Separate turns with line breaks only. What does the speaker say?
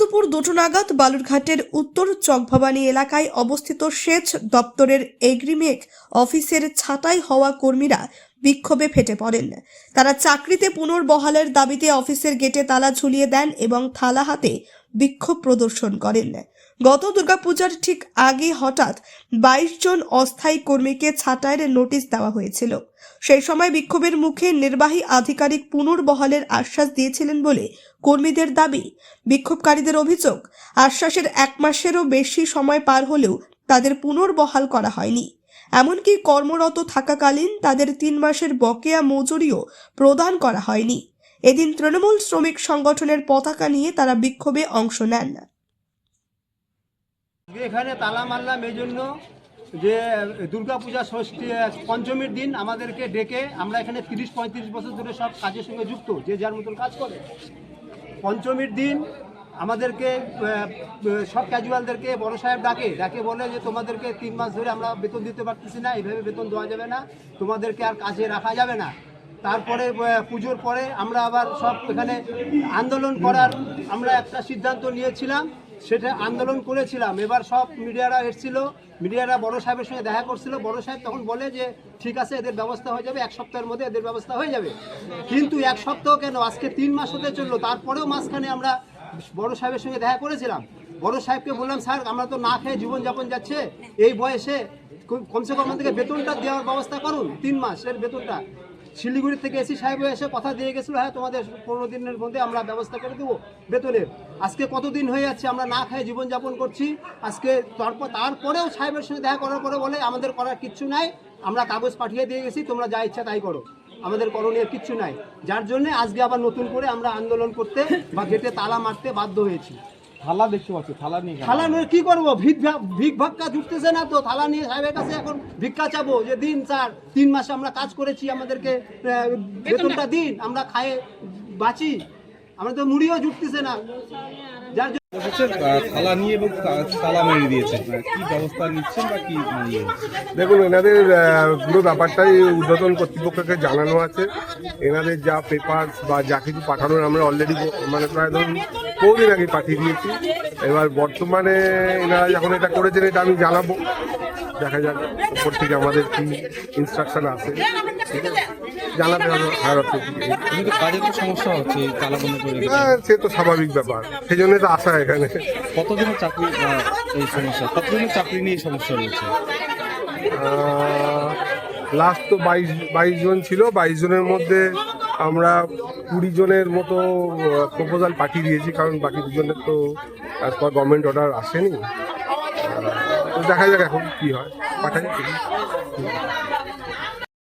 দুপুর দুটো নাগাদ বালুরঘাটের উত্তর চকভবানী এলাকায় অবস্থিত সেচ দপ্তরের এগ্রিমেক অফিসের ছাঁটাই হওয়া কর্মীরা বিক্ষোভে ফেটে পড়েন। তারা চাকরিতে পুনর্বহালের দাবিতে অফিসের গেটে তালা ঝুলিয়ে দেন এবং থালা হাতে বিক্ষোভ প্রদর্শন করেন। গত দুর্গাপূজার ঠিক আগে হঠাৎ বাইশ জন অস্থায়ী কর্মীকে ছাঁটাইয়ের নোটিশ দেওয়া হয়েছিল। সেই সময় বিক্ষোভের মুখে নির্বাহী আধিকারিক পুনর্বহালের আশ্বাস দিয়েছিলেন বলে কর্মীদের দাবি। বিক্ষোভকারীদের অভিযোগ, আশ্বাসের এক মাসেরও বেশি সময় পার হলেও তাদের পুনর্বহাল করা হয়নি। এমনকি কর্মরত থাকাকালীন তাদের তিন মাসের বকেয়া মজুরিও প্রদান করা হয়নি। এদিন তৃণমূল শ্রমিক সংগঠনের পতাকা নিয়ে তারা বিক্ষোভে অংশ নেন।
এখানে তালা মারলাম এই জন্য যে দুর্গাপূজা ষষ্ঠী পঞ্চমীর দিন আমাদেরকে ডেকে আমরা এখানে তিরিশ, পঁয়ত্রিশ বছর ধরে সব কাজের সঙ্গে যুক্ত, যে যার মতন কাজ করে। পঞ্চমীর দিন আমাদেরকে সব ক্যাজুয়ালদেরকে বড় সাহেব ডাকে ডাকে বলে যে তোমাদেরকে তিন মাস ধরে আমরা বেতন দিতে পারতেছি না, এইভাবে বেতন দেওয়া যাবে না, তোমাদেরকে আর কাজে রাখা যাবে না। তারপরে পুজোর পরে আমরা আবার সব এখানে আন্দোলন করার আমরা একটা সিদ্ধান্ত নিয়েছিলাম। সেটা আন্দোলন করেছিলাম। এবার সব মিডিয়ারা এসেছিল। মিডিয়ারা বড় সাহেবের সঙ্গে দেখা করছিল। বড় সাহেব তখন বলে যে, ঠিক আছে, এদের ব্যবস্থা হয়ে যাবে। এক সপ্তাহের মধ্যে এদের ব্যবস্থা হয়ে যাবে। কিন্তু এক সপ্তাহ কেন? আজকে তিন মাস হতে চলল। তারপরেও মাঝখানে আমরা বড় সাহেবের সঙ্গে দেখা করেছিলাম। বড় সাহেবকে বললাম, স্যার, আমরা তো না খেয়ে জীবনযাপন যাচ্ছে। এই বয়সে কমসে কম আমাদেরকে বেতনটা দেওয়ার ব্যবস্থা করুন। তিন মাসের বেতনটা। শিলিগুড়ি থেকে এসি সাহেব এসে কথা দিয়ে গেছিল হ্যাঁ তোমাদের পনেরো দিনের মধ্যে আমরা ব্যবস্থা করে দেবো বেতনের। আজকে কতদিন হয়ে যাচ্ছে, আমরা না খেয়ে জীবনযাপন করছি। আজকে তারপর, তারপরেও সাহেবের সঙ্গে দেখা করার পরে বলে, আমাদের করার কিচ্ছু নাই, আমরা কাগজ পাঠিয়ে দিয়ে গেছি, তোমরা যা ইচ্ছা তাই করো। আমাদের করণীয় কিচ্ছু নাই। যার জন্য আজকে আবার নতুন করে আমরা আন্দোলন করতে বা গেটে তালা মারতে বাধ্য হয়েছি।
থালা দেখতে পাচ্ছি থালা নিয়ে
থালা নিয়ে কি করব? ভিক ভিক ভাক্কা জুটতেছে না তো? থালা নিয়ে সাহেবের কাছে এখন ভিক্ষা চাবো যে দিন স্যার তিন মাসে আমরা কাজ করেছি আমাদেরকে আহ, বেতনটা দিন আমরা খায়ে বাঁচি। আমরা তো মুড়িও জুটতেছে না। যার জন্য
থালা কি ব্যবস্থা নিচ্ছেন বা কি?
দেখুন, এনাদের পুরো ব্যাপারটাই উদ্বোধন কর্তৃপক্ষকে জানানো আছে। এনাদের যা পেপার বা যা কিছু পাঠানোর আমরা অলরেডি মানে প্রায় ধরুন বহুদিন আগে পাঠিয়ে দিয়েছি। এবার বর্তমানে এনারা যখন এটা করেছেন, এটা আমি জানাব। দেখা যাক উপর থেকে আমাদের কি ইনস্ট্রাকশন আছে। জানাতে হবে
কিন্তু কাজের তো সমস্যা হচ্ছে করে
হ্যাঁ, সে তো স্বাভাবিক ব্যাপার। সেই জন্য তো আসা এখানে।
কতদিনের চাকরি এই সমস্যা? কতদিনের চাকরি নিয়ে সমস্যা রয়েছে?
লাস্ট তো বাইশ বাইশ জন ছিল। বাইশ জনের মধ্যে আমরা কুড়ি জনের মতো প্রপোজাল পাঠিয়ে দিয়েছি কারণ বাকি দুজনের তো অ্যাজ পার গভর্নমেন্ট অর্ডার আসেনি। দেখা যাক এখন কি হয়। পাঠাই